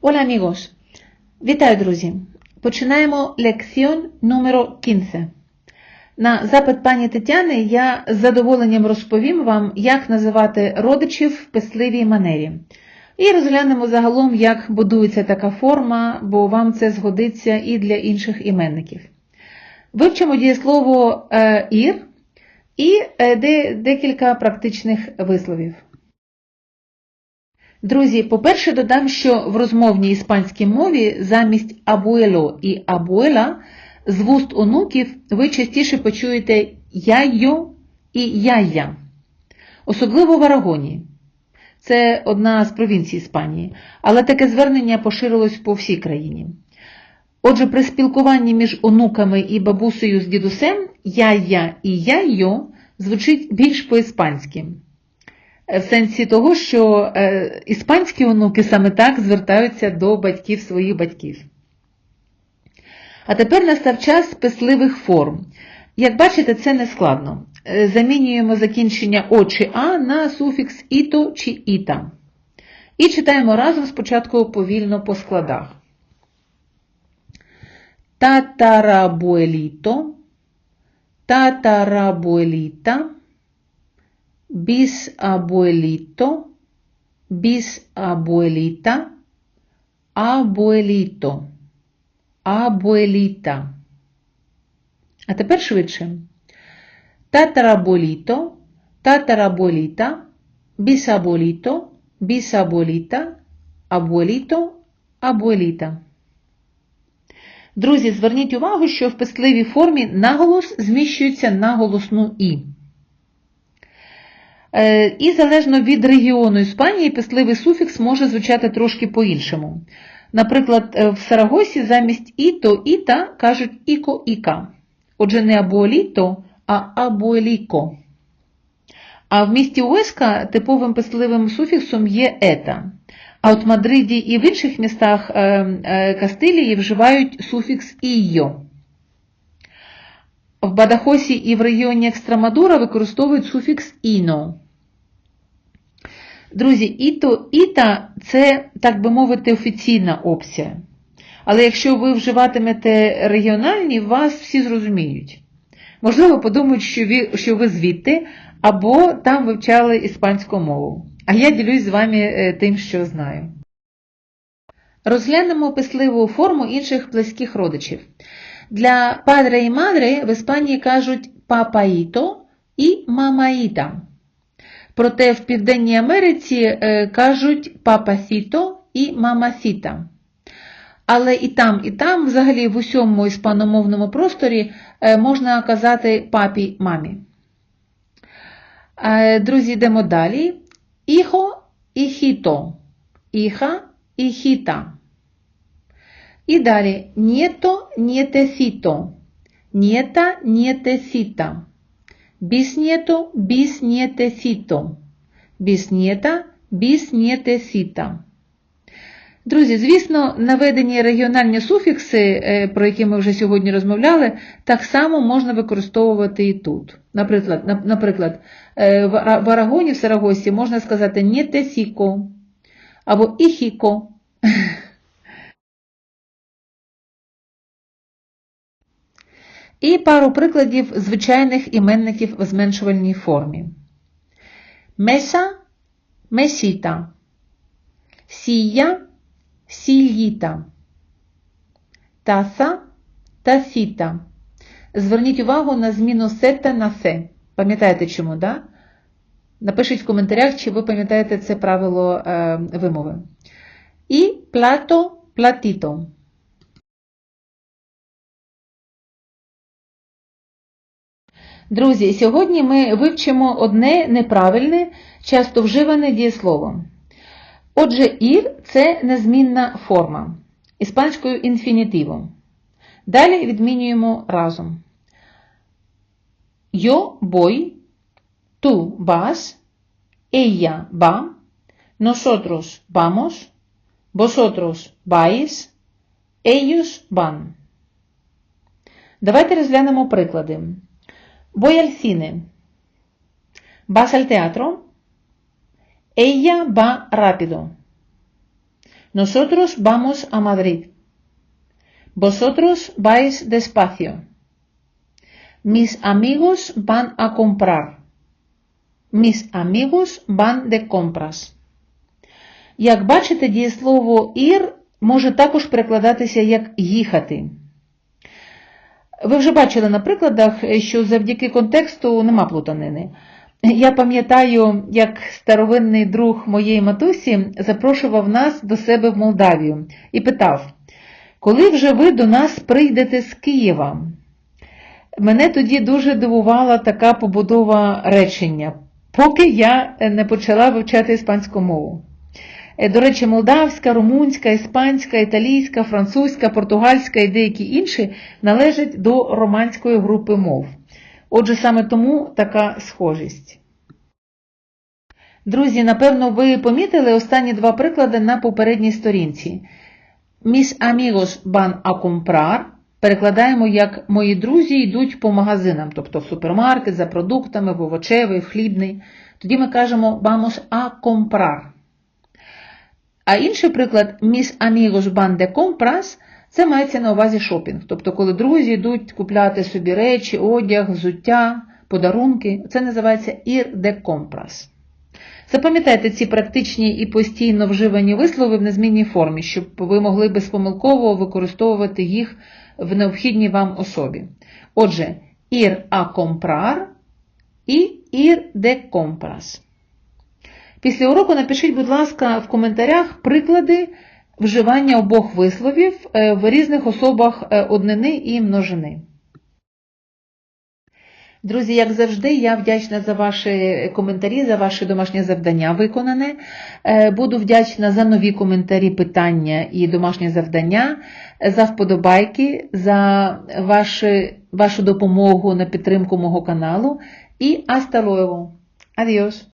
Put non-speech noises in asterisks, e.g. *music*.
Hola amigos! Вітаю, друзі! Починаємо лекціон номер 15. На запит пані Тетяни я з задоволенням розповім вам, як називати родичів в писливій манері. І розглянемо загалом, як будується така форма, бо вам це згодиться і для інших іменників. Вивчимо дієслово е, ір і е, декілька практичних висловів. Друзі, по-перше, додам, що в розмовній іспанській мові замість абуело і абуела з вуст онуків ви частіше почуєте яйо і яя, особливо в Арагоні. Це одна з провінцій Іспанії, але таке звернення поширилось по всій країні. Отже, при спілкуванні між онуками і бабусею з дідусем яя і яйо звучить більш по-іспанськи. В сенсі того, що е, іспанські онуки саме так звертаються до батьків своїх батьків. А тепер настав час писливих форм. Як бачите, це не складно. Е, замінюємо закінчення О чи А на суфікс іто чи іта. І читаємо разом спочатку повільно по складах. Татарабуеліто, татарабуеліта, bisabuelito, bisabuelita, abuelito, abuelita. А тепер швидше. Татараболіто, татараболіта, бісаболіто, бісаболіта, абуеліто, абуеліта. Друзі, зверніть увагу, що в писливій формі наголос зміщується на голосну І. Е, і залежно від регіону Іспанії, писливий суфікс може звучати трошки по-іншому. Наприклад, е, в Сарагосі замість іто іта кажуть іко-іка. Отже, не абуеліто, а абуеліко. А в місті Уеска типовим писливим суфіксом є ета. А от в Мадриді і в інших містах е, Кастилії вживають суфікс ійо. В Бадахосі і в регіоні Екстрамадура використовують суфікс іно. Друзі, іто, іта це, так би мовити, офіційна опція. Але якщо ви вживатимете регіональні, вас всі зрозуміють. Можливо, подумають, що ви, що ви звідти, або там вивчали іспанську мову. А я ділюсь з вами е, тим, що знаю. Розглянемо писливу форму інших близьких родичів. Для падре і мадре в Іспанії кажуть папаїто і мамаїта. Проте в Південній Америці е, кажуть папасіто і мамасіта. Але і там, і там, взагалі, в усьому іспаномовному просторі е, можна казати папі мамі. Е, друзі, йдемо далі. Іхо і хіто. Іха і хіта. І далі нєто, нєтесіто. Нєта, нєтесіта. Bisnieto, bisnietecito. Bisnieta, bisnietecita. Друзі, звісно, наведені регіональні суфікси, е, про які ми вже сьогодні розмовляли, так само можна використовувати і тут. Наприклад, наприклад е, в Арагоні, в Сарагосі можна сказати нєтесіко або іхіко. *laughs* І пару прикладів звичайних іменників в зменшувальній формі. Меса месіта, сія сільїта, таса тасіта. Зверніть увагу на зміну сета на се. Пам'ятаєте чому, да? Напишіть в коментарях, чи ви пам'ятаєте це правило е, вимови. І плато платіто. Друзі, сьогодні ми вивчимо одне неправильне, часто вживане дієслово. Отже, ір це незмінна форма іспанською інфінітивом. Далі відмінюємо разом. Yo voy, tú vas, ella va, nosotros vamos, vosotros vais, ellos van. Давайте розглянемо приклади. Voy al cine. ¿Vas al teatro? Ella va rápido. Nosotros vamos a Madrid. Vosotros vais despacio. Mis amigos van a comprar. Mis amigos van de compras. Як бачите, дієслово ір може також перекладатися як їхати. Ви вже бачили на прикладах, що завдяки контексту нема плутанини. Я пам'ятаю, як старовинний друг моєї матусі запрошував нас до себе в Молдавію і питав, коли вже ви до нас прийдете з Києва? Мене тоді дуже дивувала така побудова речення, поки я не почала вивчати іспанську мову. Е, До речі, молдавська, румунська, іспанська, італійська, французька, португальська і деякі інші належать до романської групи мов. Отже, саме тому така схожість. Друзі, напевно, ви помітили останні два приклади на попередній сторінці. Mis amigos van a comprar перекладаємо як мої друзі йдуть по магазинам, тобто в супермаркет за продуктами, в овочевий, в хлібний. Тоді ми кажемо vamos a comprar. А інший приклад amigos van de compras це мається на увазі шопінг. Тобто, коли друзі йдуть купляти собі речі, одяг, взуття, подарунки, це називається ir de compras. Запам'ятайте ці практичні і постійно вживані вислови в незмінній формі, щоб ви могли безпомилково використовувати їх в необхідній вам особі. Отже, ir a comprar і ir de compras. Після уроку напишіть, будь ласка, в коментарях приклади вживання обох висловів е, в різних особах е, однини і множини. Друзі, як завжди, я вдячна за ваші коментарі, за ваше домашнє завдання виконане. Е, Буду вдячна за нові коментарі, питання і домашнє завдання, за вподобайки, за ваші, вашу допомогу на підтримку мого каналу. І hasta luego. Adiós!